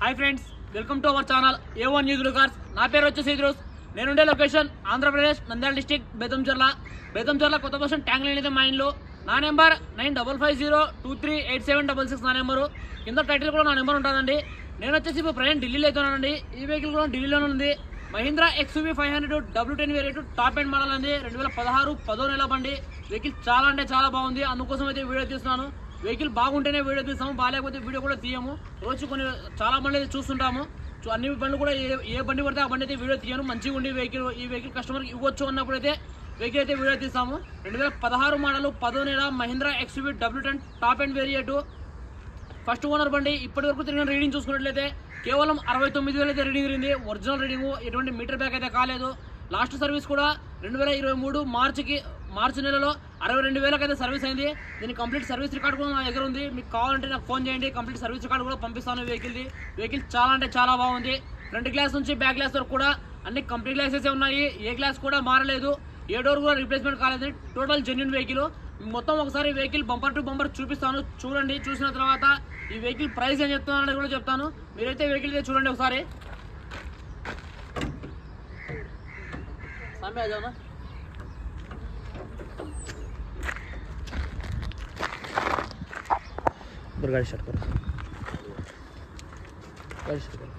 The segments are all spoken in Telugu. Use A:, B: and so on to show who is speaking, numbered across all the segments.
A: Hi friends welcome to our channel A one news cars నా పేరు వచ్చేసి ఇద్రోస్. నేనుండే లొకేషన్ ఆంధ్రప్రదేశ్ నంద్యాల డిస్టిక్ బెదంచర్ల బెదంచర్ల కొత్త బస్ ట్యాంక్ లైన్ అయితే మా ఇంట్లో. నా number nine double five zero two three eight seven double six నా నెంబరు. కింద టైటిల్ కూడా నా నెంబర్ ఉంటుందండి. నేను వచ్చేసి ఇప్పుడు ప్రజెంట్ ఢిల్లీలో అయితే ఈ వెహికల్ కూడా ఢిల్లీలోనే ఉంది. Mahindra XUV five hundred W ten variant top end model అండి. రెండు వేల పదహారు పదో నెల బండి. వెహికల్ చాలా అంటే చాలా బాగుంది. అందుకోసం అయితే వీడియో తీస్తున్నాను. వెహికల్ బాగుంటేనే వీడియో తీస్తాము బాగాలేకపోతే వీడియో కూడా తీయము. రోజు కొన్ని చాలా మంది అయితే చూస్తుంటాము. అన్ని బండ్లు కూడా ఏ ఏ బండి పడితే ఆ బండి అయితే వీడియో తీయను. మంచిగా ఉండి వెహికల్ ఈ వెహికల్ కస్టమర్కి ఇవ్వచ్చు అన్నప్పుడు అయితే వెహికల్ అయితే వీడియో తీస్తాము. రెండు వేల పదహారు మోడలు పదో నెల Mahindra XUV W ten top and variant first owner బండి ఇప్పటి వరకు తిరిగిన రీడింగ్ చూసుకున్నట్లయితే కేవలం అరవై తొమ్మిది వేలు అయితే రీడింగ్ తిరిగింది. ఒరిజినల్ రీడింగ్ ఎటువంటి మీటర్ బ్యాక్ అయితే కాలేదు. లాస్ట్ సర్వీస్ కూడా రెండు వేల ఇరవై మూడు మార్చికి మార్చి నెలలో అరవై రెండు వేలకైతే సర్వీస్ అయింది. దీని కంప్లీట్ సర్వీస్ రికార్డ్ కూడా నా దగ్గర ఉంది. మీకు కావాలంటే నాకు ఫోన్ చేయండి. కంప్లీట్ సర్వీస్ రికార్డ్ కూడా పంపిస్తాను వెహికల్ది. వెహికల్ చాలా అంటే చాలా బాగుంది. ఫ్రంట్ గ్లాస్ నుంచి బ్యాక్ గ్లాస్ వరకు కూడా అన్ని కంప్లీట్ గ్లాసెస్ ఉన్నాయి. ఏ గ్లాస్ కూడా మారలేదు. ఏ డోర్ కూడా రీప్లేస్మెంట్ కాలేదు టోటల్ జెన్యున్ వెహికల్. మొత్తం ఒకసారి వెహికల్ బంపర్ టు బంపర్ చూపిస్తాను. చూడండి. చూసిన తర్వాత ఈ వెహికల్ ప్రైస్ ఏం చెప్తాను అనేది కూడా చెప్తాను. మీరైతే వెహికల్ అయితే చూడండి ఒకసారి. సామే ఆ జానా बरं गाडी स्टार्ट करा गाडी स्टार्ट करा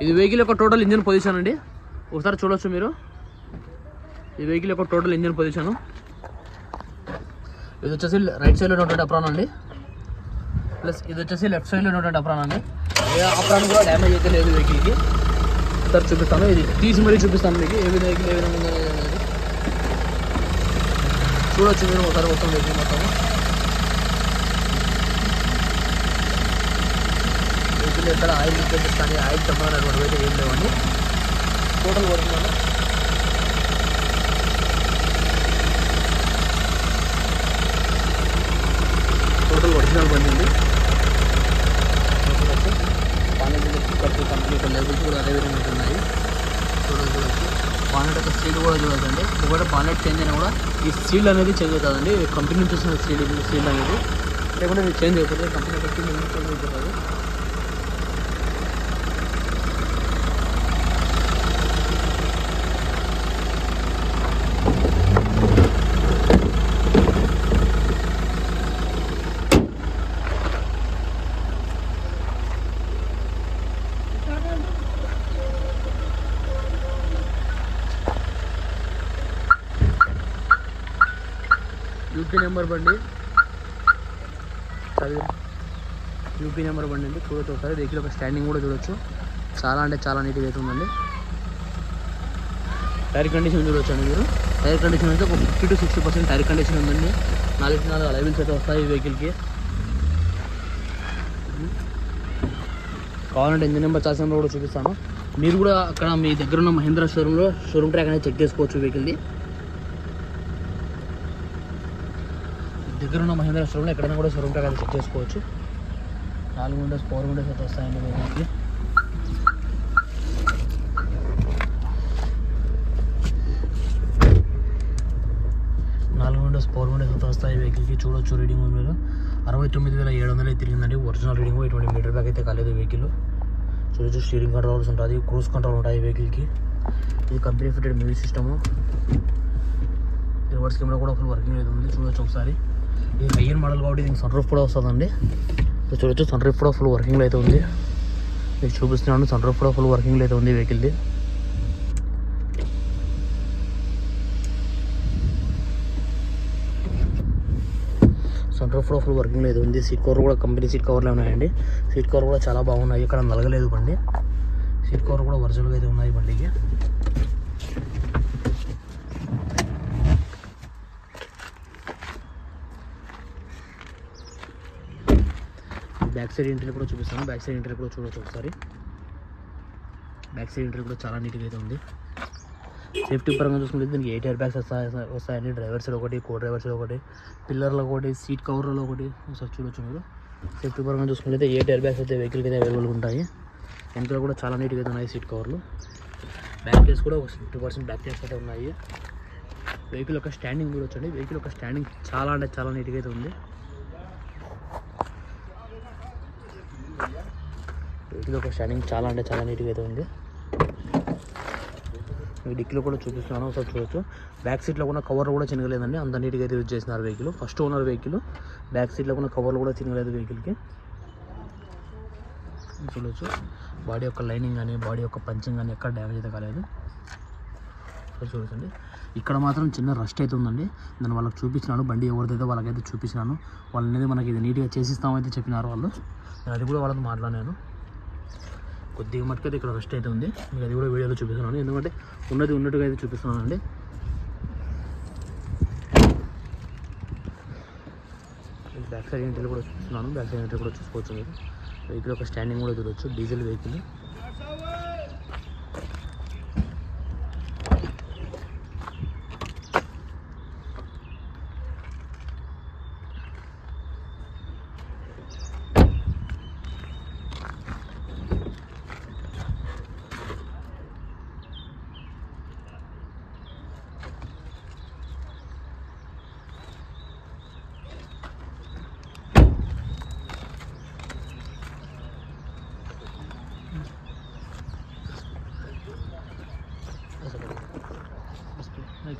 A: ఇది వెహికల్ యొక్క టోటల్ ఇంజిన్ పొజిషన్ అండి ఒకసారి చూడొచ్చు మీరు ఈ వెహికల్ యొక్క టోటల్ ఇంజిన్ పొజిషన్ ఇది వచ్చేసి రైట్ సైడ్లో ఉన్నటువంటి అప్రాన్ అండి ప్లస్ ఇది వచ్చేసి లెఫ్ట్ సైడ్లో ఉన్నటువంటి అప్రాన్ అండి ఏ అప్రాన్ కూడా డ్యామేజ్ అయితే లేదు వెహికల్కి ఒకసారి చూపిస్తాను. ఇది తీసి మరీ చూపిస్తాను మీకు. ఏ విధంగా ఏ విధంగా ఉంది అనేది. చూడొచ్చు మీరు ఒకసారి మొత్తం వెహికల్ మొత్తం వెహికల్ ఎక్కడ ఆయిల్ లీకేజెస్ కానీ ఆయిల్ సంబంధమైనటువంటి అయితే ఏం లేవండి. టోటల్ వర్కింగ్ టోటల్ ఒరిజినల్ బండి ఉంది కంపెనీ కంపెనీ లేబుల్స్ కూడా అదే విధంగా ఉంటున్నాయి చూడొచ్చు చూడొచ్చు బానెట్ యొక్క సీల్ కూడా చూడదండి ఒకవేళ బానెట్ చేంజ్ అయినా కూడా ఈ సీల్ అనేది చేంజ్ అవుతుందండి. కంపెనీ నుంచి వచ్చిన సీల్ సీల్ అనేది. లేకుంటే మీరు చేంజ్ అవుతుంది కంపెనీ పెట్టి చేంజ్ అవుతుంది. యూపీ నెంబర్ బండి. చదివి యూపీ నెంబర్ బండి అండి. చూడొచ్చు ఒకసారి. వెహికల్ ఒక స్టాండింగ్ కూడా చూడొచ్చు. చాలా అంటే చాలా నీట్గా అయితే ఉందండి. టైర్ కండిషన్ చూడొచ్చు అండి మీరు. టైర్ కండిషన్ అయితే ఒక fifty to sixty percent tyre condition ఉందండి. నాలుగు నాలుగు అలైవిల్స్ అయితే వస్తాయి ఈ వెహికల్కి కావాలంటే ఇంజిన్ నెంబర్ చార్జ్ నెంబర్ కూడా చూపిస్తాను. మీరు కూడా అక్కడ మీ దగ్గర ఉన్న మహేంద్ర షోరూంలో షోరూమ్ ట్రాక్ అనేది చెక్ చేసుకోవచ్చు వెహికల్ది దగ్గరున్న మహేంద్ర షోరూమ్లో ఎక్కడైనా కూడా షోరూమ్ ట్రాక్ చెక్ చేసుకోవచ్చు. నాలుగు విండోస్ ఫోర్ విండోస్ అయితే వస్తాయండి వెహికల్కి నాలుగు విండోస్ ఫోర్ విండోస్ అయితే వస్తాయి వెహికల్కి చూడొచ్చు రీడింగ్ మీరు. అరవై తొమ్మిది వేల ఏడు వందలు అయితే తిరిగిందండి ఒరిజినల్ రీడింగ్ ఎటువంటి మీటర్ బ్యాగ్ అయితే కాలేదు వెహికల్ చూడొచ్చు స్టీరింగ్ కంట్రోల్స్ ఉంటుంది క్రూజ్ కంట్రోల్ ఉంటాయి వెహికల్కి ఇది company fitted music system reverse camera కూడా ఫుల్ వర్కింగ్ అయితే ఉంది. చూడొచ్చు ఒకసారి. ఇది హయ్యర్ మోడల్ కాబట్టి దీనికి సన్ రూఫ్ కూడా వస్తుందండి. చూడొచ్చు సన్ రూఫ్ కూడా ఫుల్ వర్కింగ్లో అయితే ఉంది. మీకు చూపిస్తున్నాను సన్ రూఫ్ కూడా ఫుల్ వర్కింగ్లో అయితే ఉంది వెహికల్ది సన్ రూఫ్ కూడా ఫుల్ వర్కింగ్ లేదు ఉంది. సీట్ కవర్ కూడా కంపెనీ సీట్ కవర్లే ఉన్నాయండి. సీట్ కవర్ కూడా చాలా బాగున్నాయి. ఇక్కడ నలగలేదు బండి. సీట్ కవర్ కూడా ఒరిజినల్గా అయితే ఉన్నాయి బండికి. బ్యాక్ సైడ్ ఇంటర్ కూడా చూపిస్తాను. బ్యాక్ సైడ్ ఇంటర్ కూడా చూడొచ్చు ఒకసారి. బ్యాక్ సైడ్ ఇంటర్ కూడా చాలా నీట్గా అయితే ఉంది. సేఫ్టీ పరంగా చూసుకుంటే దీనికి ఎయిట్ ఇయర్ బ్యాగ్స్ వస్తాయి వస్తాయండి. డ్రైవర్ సైడ్ ఒకటి కో డ్రైవర్ సైడ్ ఒకటి పిల్లర్లో ఒకటి సీట్ కవర్లో ఒకటి. ఒకసారి చూడొచ్చు మీరు. సేఫ్టీ పరంగా చూసుకుంటే ఎయిట్ ఇయర్ బ్యాగ్స్ అయితే వెహికల్కి అయితే అవైలబుల్గా ఉంటాయి. వెనకాల కూడా చాలా నీట్గా అయితే ఉన్నాయి సీట్ కవర్లు. బ్యాక్ ప్లేస్ కూడా ఒక ఫిఫ్టీ పర్సెంట్ బ్యాక్ ప్లేస్ అయితే ఉన్నాయి. వెహికల్ యొక్క స్టాండింగ్ కూడా వచ్చండి వెహికల్ యొక్క స్టాండింగ్ చాలా అంటే చాలా నీట్గా అయితే ఉంది. ఇది ఒక స్టాండింగ్ చాలా అంటే చాలా నీట్గా అయితే ఉంది. ఈ డిక్కీలో కూడా చూపిస్తున్నాను ఒకసారి చూడొచ్చు. బ్యాక్ సీట్లో కూడా కవర్ కూడా చినగలేదండి. అంత నీట్గా అయితే యూజ్ చేసినారు vehicle first owner vehicle back సీట్లో కూడా కవర్లు కూడా చినగలేదు వెహికల్కి చూడొచ్చు. బాడీ యొక్క లైనింగ్ కానీ బాడీ యొక్క పంచింగ్ కానీ ఎక్కడ డ్యామేజ్ అయితే కాలేదు. ఇక్కడ చూడండి ఇక్కడ మాత్రం చిన్న రస్ట్ అయితే ఉందండి. నేను వాళ్ళకి చూపించినాను బండి ఎవరిదైతే వాళ్ళకైతే చూపించినాను వాళ్ళనేది మనకి ఇది నీట్గా చేసిస్తామైతే చెప్పినారు వాళ్ళు. నేను అది కూడా వాళ్ళతో మాట్లాడాను కొద్దిగా మటుకైతే ఇక్కడ రెస్ట్ అయితే ఉంది. మీకు అది కూడా వీడియోలో చూపిస్తున్నాను. ఎందుకంటే ఉన్నది ఉన్నట్టుగా అయితే చూపిస్తున్నాను అండి బ్యాక్ సైడ్ ఇంటర్ కూడా చూపిస్తున్నాను. బ్యాక్ సైడ్ ఇంటర్ కూడా చూసుకోవచ్చు మీరు. వెహికల్ ఒక స్టాండింగ్ కూడా చూడవచ్చు డీజిల్ వెహికల్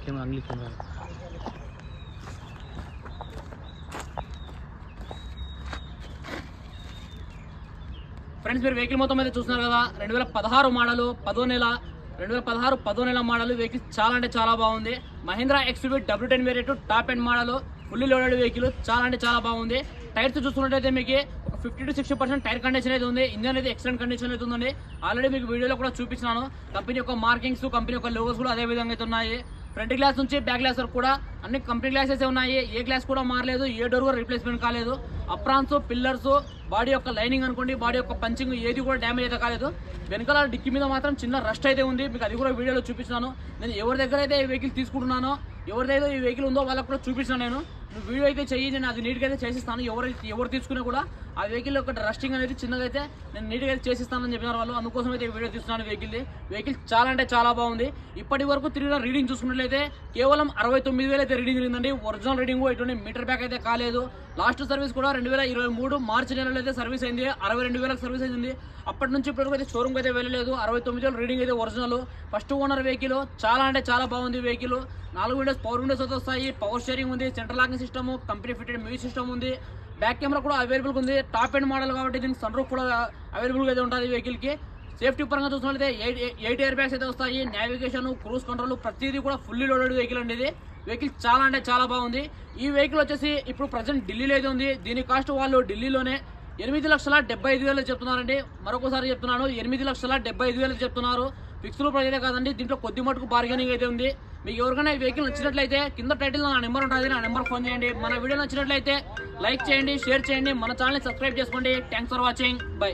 A: కెమెరా అంగ్లీ ఫ్రెండ్స్ మీరు వెహికల్ మొత్తం అయితే చూస్తున్నారు కదా రెండు వేల పదహారు మోడలు పదో నెల రెండు వేల పదహారు పదో నెల మోడల్ వెహికల్ చాలా అంటే చాలా బాగుంది. Mahindra XUV W ten variant top end model fully loaded vehicle చాలా అంటే చాలా బాగుంది. టైర్స్ చూసుకున్నట్టయితే మీకు ఒక fifty to sixty percent tyre condition అయితే ఉంది. ఇంజన్ అయితే ఎక్సలెంట్ కండిషన్ అయితే ఉందండి. ఆల్రెడీ మీకు వీడియోలో కూడా చూపించినాను కంపెనీ యొక్క మార్కింగ్స్ కంపెనీ యొక్క లోగోస్ కూడా అదే విధంగా అయితే ఉన్నాయి. ఫ్రంట్ గ్లాస్ నుంచి బ్యాక్ గ్లాస్ వరకు కూడా అన్ని కంపెనీ గ్లాసెస్ ఉన్నాయి. ఏ గ్లాస్ కూడా మారలేదు ఏ డోర్ కూడా రీప్లేస్మెంట్ కాలేదు. అప్రాన్స్ పిల్లర్స్ బాడీ యొక్క లైనింగ్ అనుకోండి బాడీ యొక్క పంచింగ్ ఏది కూడా డ్యామేజ్ అయితే కాలేదు. వెనకాల డిక్కి మీద మాత్రం చిన్న రస్ట్ అయితే ఉంది. మీకు అది కూడా వీడియోలో చూపిస్తున్నాను. నేను ఎవరి దగ్గర అయితే ఈ వెహికల్ తీసుకుంటున్నానో ఎవరిదైతే ఈ వెహికల్ ఉందో వాళ్ళకి కూడా చూపిస్తాను నేను. నువ్వు వీడియో అయితే చెయ్యి నేను అది నీట్గా అయితే చేసిస్తాను. ఎవరు ఎవరు తీసుకున్నా కూడా ఆ వెహికల్ యొక్క రస్టింగ్ అనేది చిన్నగా అయితే నేను నీట్గా అయితే చేసిస్తానని చెప్పినారు వాళ్ళు. అందుకోసం అయితే వీడియో తీసుకున్నాను వెహికల్ది వెహికల్ చాలా అంటే చాలా బాగుంది. ఇప్పటి వరకు తిరిగిన రీడింగ్ చూసుకున్నట్లయితే కేవలం అరవై తొమ్మిది వేలు అయితే రీడింగ్ జరిగిందండి. ఒరిజినల్ రీడింగ్ ఎటువంటి మీటర్ బ్యాక్ అయితే కాలేదు. లాస్ట్ సర్వీస్ కూడా రెండు వేల ఇరవై మూడు మార్చి నెలలో అయితే సర్వీస్ అయింది. అరవై రెండు వేలకు సర్వీస్ అయింది. అప్పటి నుంచి ఇప్పటివరకు అయితే షోరూమ్కి అయితే వెళ్ళలేదు. అరవై తొమ్మిది వేలు రీడింగ్ అయితే ఒరిజినల్ ఫస్ట్ ఓనర్ వెహికల్ చాలా అంటే చాలా బాగుంది వెహికల్ నాలుగు విండోస్ పవర్ విండోస్ అయితే వస్తాయి. పవర్ స్టీరింగ్ ఉంది. Central locking system company fitted music system ఉంది. బ్యాక్ కెమెరా కూడా అవైలబుల్ ఉంది. టాప్ ఎండ్ మోడల్ కాబట్టి దీనికి సన్ రూఫ్ కూడా అవైలబుల్ అయితే ఉంటుంది వెహికల్కి. సేఫ్టీ పరంగా చూసినట్లయితే ఎయిట్ ఎయిట్ ఇయర్ బ్యాగ్స్ అయితే వస్తాయి. నావిగేషన్ క్రూజ్ కంట్రోల్ ప్రతిదీ కూడా ఫుల్లీ లోడెడ్ వెహికల్ అండి ఇది. వెహికల్ చాలా అంటే చాలా బాగుంది. ఈ వెహికల్ వచ్చేసి ఇప్పుడు ప్రజెంట్ ఢిల్లీలో అయితే ఉంది. దీని కాస్ట్ వాళ్ళు ఢిల్లీలోనే ఎనిమిది లక్షల డెబ్బై ఐదు వేలు చెప్తున్నారండి. మరొకసారి చెప్తున్నాను ఎనిమిది లక్షల డెబ్బై ఐదు వేలు చెప్తున్నారు. ఫిక్స్డ్ ప్రైస్ అయితే కాదండి. దీంట్లో కొద్ది మటుకు బార్గెనింగ్ అయితే ఉంది. మీకు ఎవరికైనా ఈ వెహికల్ నచ్చినట్లయితే కింద టైటిల్ నా నెంబర్ ఉంటుంది. నా నెంబర్ ఫోన్ చేయండి. మన వీడియో నచ్చినట్లయితే లైక్ చేయండి షేర్ చేయండి. మన ఛానల్ని సబ్స్క్రైబ్ చేసుకోండి. Thanks for watching bye